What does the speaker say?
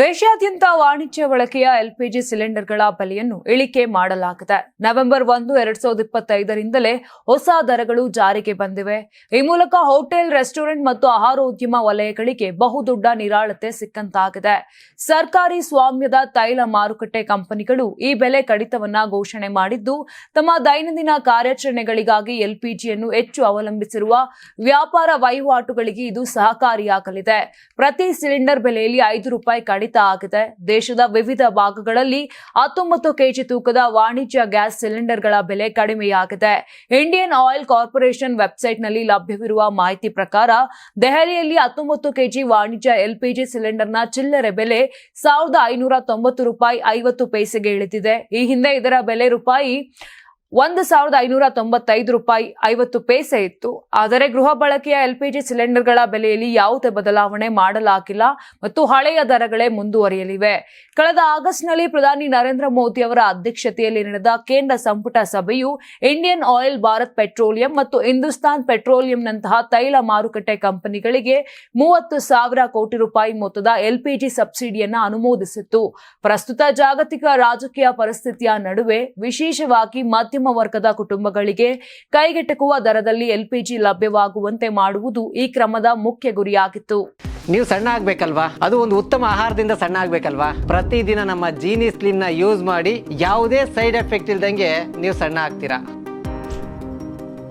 ದೇಶಾದ್ಯಂತ ವಾಣಿಜ್ಯ ಬಳಕೆಯ ಎಲ್ಪಿಜಿ ಸಿಲಿಂಡರ್ಗಳ ಬೆಲೆಯನ್ನು ಇಳಿಕೆ ಮಾಡಲಾಗಿದೆ. ನವೆಂಬರ್ ಒಂದು, ಎರಡ್ ಸಾವಿರದ ಇಪ್ಪತ್ತೈದರಿಂದಲೇ ಹೊಸ ದರಗಳು ಜಾರಿಗೆ ಬಂದಿವೆ. ಈ ಮೂಲಕ ಹೋಟೆಲ್, ರೆಸ್ಟೋರೆಂಟ್ ಮತ್ತು ಆಹಾರೋದ್ಯಮ ವಲಯಗಳಿಗೆ ಬಹುದೊಡ್ಡ ನಿರಾಳತೆ ಸಿಕ್ಕಂತಾಗಿದೆ. ಸರ್ಕಾರಿ ಸ್ವಾಮ್ಯದ ತೈಲ ಮಾರುಕಟ್ಟೆ ಕಂಪನಿಗಳು ಈ ಬೆಲೆ ಕಡಿತವನ್ನ ಘೋಷಣೆ ಮಾಡಿದ್ದು, ತಮ್ಮ ದೈನಂದಿನ ಕಾರ್ಯಾಚರಣೆಗಳಿಗಾಗಿ ಎಲ್ಪಿಜಿಯನ್ನು ಹೆಚ್ಚು ಅವಲಂಬಿಸಿರುವ ವ್ಯಾಪಾರ ವಹಿವಾಟುಗಳಿಗೆ ಇದು ಸಹಕಾರಿಯಾಗಲಿದೆ. ಪ್ರತಿ ಸಿಲಿಂಡರ್ ಬೆಲೆಯಲ್ಲಿ ಐದು ರೂಪಾಯಿ ಕಡಿತ ಆಗಿದೆ. ದೇಶದ ವಿವಿಧ ಭಾಗಗಳಲ್ಲಿ ಹತ್ತೊಂಬತ್ತು ಕೆಜಿ ತೂಕದ ವಾಣಿಜ್ಯ ಗ್ಯಾಸ್ ಸಿಲಿಂಡರ್ಗಳ ಬೆಲೆ ಕಡಿಮೆಯಾಗಿದೆ. ಇಂಡಿಯನ್ ಆಯಿಲ್ ಕಾರ್ಪೊರೇಷನ್ ವೆಬ್ಸೈಟ್ನಲ್ಲಿ ಲಭ್ಯವಿರುವ ಮಾಹಿತಿ ಪ್ರಕಾರ, ದೆಹಲಿಯಲ್ಲಿ ಹತ್ತೊಂಬತ್ತು ಕೆಜಿ ವಾಣಿಜ್ಯ ಎಲ್ಪಿಜಿ ಸಿಲಿಂಡರ್ನ ಚಿಲ್ಲರೆ ಬೆಲೆ ಸಾವಿರದ ಐನೂರ ತೊಂಬತ್ತು ರೂಪಾಯಿ ಐವತ್ತು ಪೈಸೆಗೆ ಇಳಿದಿದೆ. ಈ ಹಿಂದೆ ಇದರ ಬೆಲೆ ರೂಪಾಯಿ ಒಂದು ಸಾವಿರದ ಐನೂರ ತೊಂಬತ್ತೈದು ರೂಪಾಯಿ ಐವತ್ತು ಪೈಸೆ ಇತ್ತು. ಆದರೆ ಗೃಹ ಬಳಕೆಯ ಎಲ್ಪಿಜಿ ಸಿಲಿಂಡರ್ಗಳ ಬೆಲೆಯಲ್ಲಿ ಯಾವುದೇ ಬದಲಾವಣೆ ಮಾಡಲಾಗಿಲ್ಲ ಮತ್ತು ಹಳೆಯ ದರಗಳೇ ಮುಂದುವರಿಯಲಿವೆ. ಕಳೆದ ಆಗಸ್ಟ್ನಲ್ಲಿ ಪ್ರಧಾನಿ ನರೇಂದ್ರ ಮೋದಿ ಅವರ ಅಧ್ಯಕ್ಷತೆಯಲ್ಲಿ ನಡೆದ ಕೇಂದ್ರ ಸಂಪುಟ ಸಭೆಯು ಇಂಡಿಯನ್ ಆಯಿಲ್, ಭಾರತ್ ಪೆಟ್ರೋಲಿಯಂ ಮತ್ತು ಹಿಂದೂಸ್ತಾನ್ ಪೆಟ್ರೋಲಿಯಂನಂತಹ ತೈಲ ಮಾರುಕಟ್ಟೆ ಕಂಪನಿಗಳಿಗೆ ಮೂವತ್ತು ಸಾವಿರ ಕೋಟಿ ರೂಪಾಯಿ ಮೊತ್ತದ ಎಲ್ಪಿಜಿ ಸಬ್ಸಿಡಿಯನ್ನು ಅನುಮೋದಿಸಿತ್ತು. ಪ್ರಸ್ತುತ ಜಾಗತಿಕ ರಾಜಕೀಯ ಪರಿಸ್ಥಿತಿಯ ನಡುವೆ ವಿಶೇಷವಾಗಿ ಮಧ್ಯಮ ವರ್ಗದ ಕುಟುಂಬಗಳಿಗೆ ಕೈಗೆಟಕುವ ದರದಲ್ಲಿ ಎಲ್ಪಿಜಿ ಲಭ್ಯವಾಗುವಂತೆ ಮಾಡುವುದು ಈ ಕ್ರಮದ ಮುಖ್ಯ ಗುರಿಯಾಗಿತ್ತು. ನೀವು ಸಣ್ಣ ಆಗ್ಬೇಕಲ್ವಾ? ಅದು ಒಂದು ಉತ್ತಮ ಆಹಾರದಿಂದ ಸಣ್ಣ ಆಗ್ಬೇಕಲ್ವಾ? ಪ್ರತಿದಿನ ನಮ್ಮ ಜೀನಿ ಸ್ಲಿಮ್ನ ಯೂಸ್ ಮಾಡಿ ಯಾವುದೇ ಸೈಡ್ ಎಫೆಕ್ಟ್ ಇಲ್ದಂಗೆ ನೀವು ಸಣ್ಣ ಆಗ್ತೀರಾ?